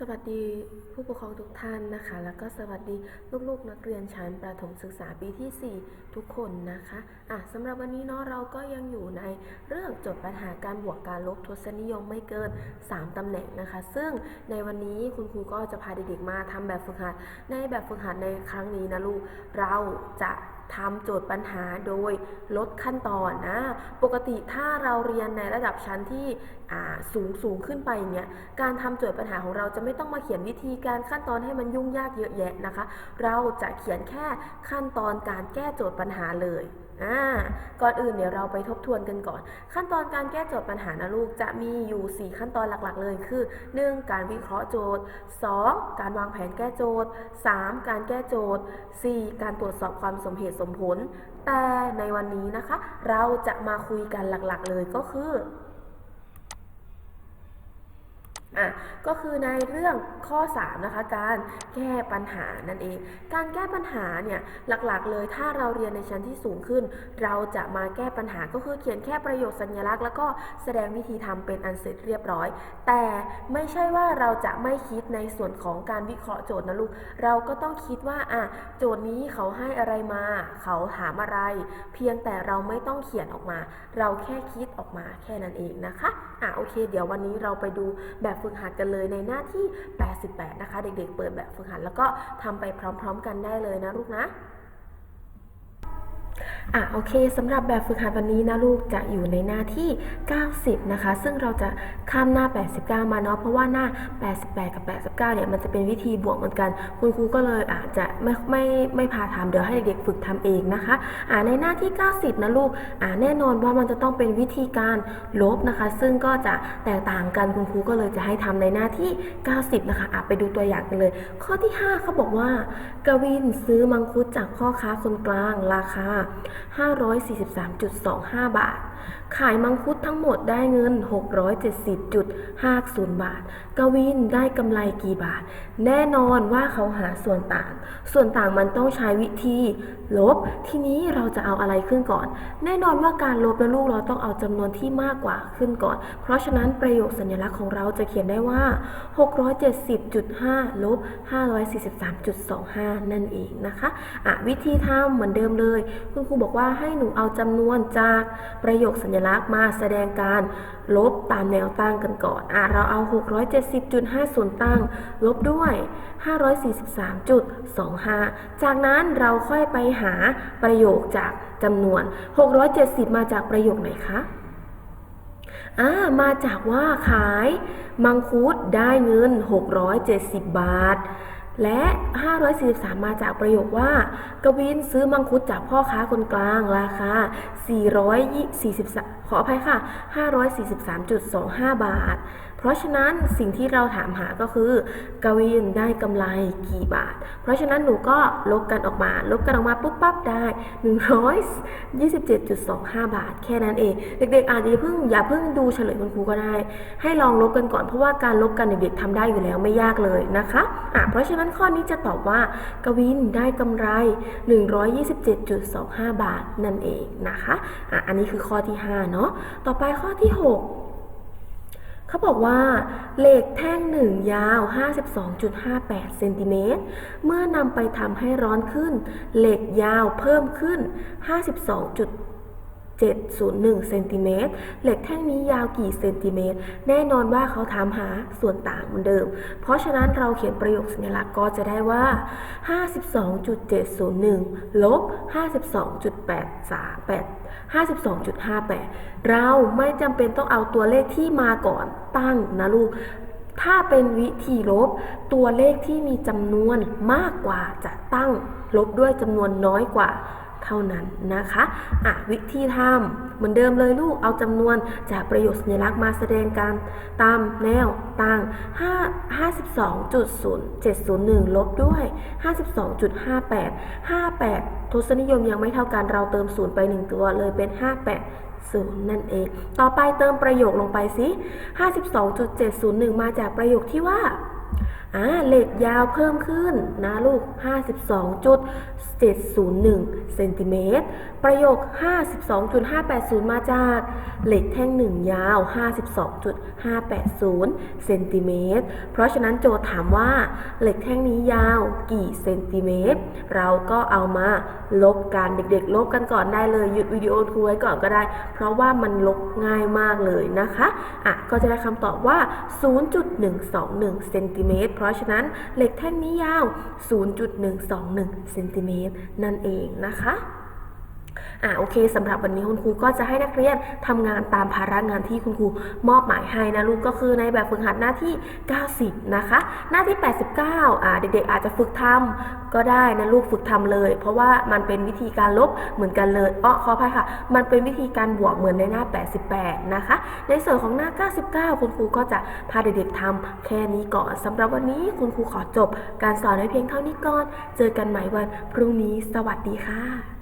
สวัสดีผู้ปกครองทุกท่านนะคะ แล้วก็สวัสดีลูกๆนักเรียนชั้นประถมศึกษาปีที่ 4 ทุกคนนะคะอะสำหรับวันนี้เนาะเราก็ยังอยู่ในเรื่องโจทย์ปัญหาการบวกการลบทศนิยมไม่เกิน 3 ตำแหน่งนะคะ ซึ่งในวันนี้คุณครูก็จะพาเด็กๆมาทำแบบฝึกหัดในแบบฝึกหัดในครั้งนี้นะลูกเราจะ ทำโจทย์ปัญหาโดยลดขั้นตอนนะ ปกติถ้าเราเรียนในระดับชั้นที่สูงสูงขึ้นไปเนี่ยการทำโจทย์ปัญหาของเราจะไม่ต้องมาเขียนวิธีการขั้นตอนให้มันยุ่งยากเยอะแยะนะคะ เราจะเขียนแค่ขั้นตอนการแก้โจทย์ปัญหาเลย อ่าก่อนอื่นเดี๋ยวเราไปทบทวนกันก่อน ขั้นตอนการแก้โจทย์ปัญหานะลูกจะมีอยู่ 4 ขั้นตอนหลักๆ เลยคือ 1. การวิเคราะห์โจทย์ 2. การวางแผนแก้โจทย์ 3. การแก้โจทย์ 4. การตรวจสอบความสมเหตุสมผล แต่ในวันนี้นะคะ เราจะมาคุยกันหลักๆ เลยก็คือ อะก็คือในเรื่องข้อ 3 นะคะ การแก้ปัญหานั่นเอง การแก้ปัญหาเนี่ยหลักๆเลยถ้าเราเรียนในชั้นที่สูงขึ้น เราจะมาแก้ปัญหาก็คือเขียนแค่ประโยคสัญลักษณ์ แล้วก็แสดงวิธีทำเป็นอันเสร็จเรียบร้อย แต่ไม่ใช่ว่าเราจะไม่คิดในส่วนของการวิเคราะห์โจทย์นะลูกเราก็ต้องคิดว่าอะโจทย์นี้เขาให้อะไรมา เขาถามอะไร เพียงแต่เราไม่ต้องเขียนออกมา เราแค่คิดออกมาแค่นั้นเองนะคะอะโอเค เดี๋ยววันนี้เราไปดูแบบฝึกหัดกันเลยในหน้าที่ 88 นะคะ เด็กๆ เปิดแบบฝึกหัดแล้วก็ทำไปพร้อมๆ กันได้เลยนะลูกนะ อะโอเคสำหรับแบบฝึกหัดวันนี้นะลูกจะอยู่ในหน้าที่ 90 นะคะ ซึ่งเราจะข้ามหน้า 89 มาเนาะเพราะว่าหน้า 88 กับ 89 เนี่ยมันจะเป็นวิธีบวกเหมือนกัน คุณครูก็เลยอาจจะไม่ไม่ไม่พาทำเดี๋ยวให้เด็กฝึกทำเองนะคะอ่าในหน้าที่ 90 นะลูกอ่าแน่นอนว่ามันจะต้องเป็นวิธีการลบนะคะ ซึ่งก็จะแตกต่างกันคุณครูก็เลยจะให้ทำในหน้าที่ 90 นะคะอะไปดูตัวอย่างกันเลย ข้อที่ 5เขาบอกว่ากวินซื้อมังคุดจากพ่อค้าคนกลางราคา543.25 บาท ขายมังคุดทั้งหมดได้เงิน 670.50 บาท กวินได้กำไรกี่บาท แน่นอนว่าเขาหาส่วนต่าง ส่วนต่างมันต้องใช้วิธี ลบ ทีนี้เราจะเอาอะไรขึ้นก่อน แน่นอนว่าการลบนะลูกเราต้องเอาจำนวนที่มากกว่าขึ้นก่อน เพราะฉะนั้นประโยคสัญลักษณ์ของเราจะเขียนได้ว่า 670.5 ลบ 543.25 นั่นเองนะคะ อะ วิธีทำเหมือนเดิมเลย คุณครูบบอกว่าให้หนูเอาจำนวนจากประโยคสัญลักษณ์มาแสดงการลบตามแนวตั้งกันก่อนอะเราเอา 670.5ส่วนตั้ง ลบด้วย 543.25 จากนั้นเราค่อยไปหาประโยคจากจำนวน 670 มาจากประโยคไหนคะอ่ามาจากว่าขายมังคุดได้เงิน 670 บาท และ 543 มาจากประโยคว่า กวินซื้อมังคุดจากพ่อค้าคนกลางราคา 443ขออภัยค่ะ 543.25 บาท เพราะฉะนั้นสิ่งที่เราถามหาก็คือ กวินได้กำไรกี่บาท เพราะฉะนั้นหนูก็ลบกันออกมา ลบกันออกมาปุ๊บปั๊บได้ 127.25 บาท แค่นั้นเอง เด็กๆอาจจะเพิ่งอย่าเพิ่งดูเฉลยคุณครูก็ได้ ให้ลองลบกันก่อนเพราะว่าการลบกันเด็กๆทำได้อยู่แล้วไม่ยากเลยนะคะอะเพราะฉะนั้นข้อนี้จะตอบว่ากวินได้กำไร 127.25 บาทนั่นเองนะคะอะอันนี้คือข้อที่ 5 เนาะต่อไปข้อที่ 6เขาบอกว่าเหล็กแท่งหนึ่งยาว 52.58 เซนติเมตร เมื่อนำไปทำให้ร้อนขึ้น เหล็กยาวเพิ่มขึ้น 7.01เซนติเมตรเหล็กแท่งนี้ยาวกี่เซนติเมตร แน่นอนว่าเขาถามหาส่วนต่างเหมือนเดิม เพราะฉะนั้นเราเขียนประโยคสัญลักษณ์ก็จะได้ว่า 52.701ลบ52.838 52.58 เราไม่จำเป็นต้องเอาตัวเลขที่มาก่อนตั้งนะลูกถ้าเป็นวิธีลบ ตัวเลขที่มีจำนวนมากกว่าจะตั้งลบด้วยจำนวนน้อยกว่า เท่านั้นนะคะอะวิธีทำเหมือนเดิมเลยลูกเอาจำนวนจากประโยคสัญลักษณ์มาแสดงการตามแนวตั้ง52.0701 ลบด้วย 52.58 58 ทศนิยมยังไม่เท่ากันเราเติมศูนย์ไป 1 ตัวเลยเป็น 58ศูนย์นั่นเอง ต่อไปเติมประโยคลงไปสิ 52.701 มาจากประโยคที่ว่า อ่าเหล็กยาวเพิ่มขึ้นนะลูก 52.701เซนติเมตร ประโยค 52.580 มาจากเหล็กแท่งหนึ่งยาว 52.580เซนติเมตร เพราะฉะนั้นโจทย์ถามว่าเหล็กแท่งนี้ยาวกี่เซนติเมตร เราก็เอามาลบกันเด็กๆ ลบกันก่อนได้เลย หยุดวิดีโอทูไว้ก่อนก็ได้ เพราะว่ามันลบง่ายมากเลยนะคะ อะ ก็จะได้คำตอบว่า 0.121เซนติเมตรเพราะฉะนั้นเหล็กแท่งนี้ยาว 0.121เซนติเมตรนั่นเองนะคะ อะโอเคสำหรับวันนี้คุณครูก็จะให้นักเรียนทำงานตามภาระงานที่คุณครูมอบหมายให้นะลูกก็คือในแบบฝึกหัดหน้าที่ 90 นะคะ หน้าที่ 89อ่าเด็กๆอาจจะฝึกทำก็ได้นะลูกฝึกทำเลย เพราะว่ามันเป็นวิธีการลบเหมือนกันเลยอ้อขออภัยค่ะ มันเป็นวิธีการบวกเหมือนในหน้า 88 นะคะ ในส่วนของหน้า 99 คุณครูก็จะพาเด็กๆทำแค่นี้ก่อนสำหรับวันนี้คุณครูขอจบ การสอนในเพียงเท่านี้ก่อน เจอกันใหม่วันพรุ่งนี้สวัสดีค่ะ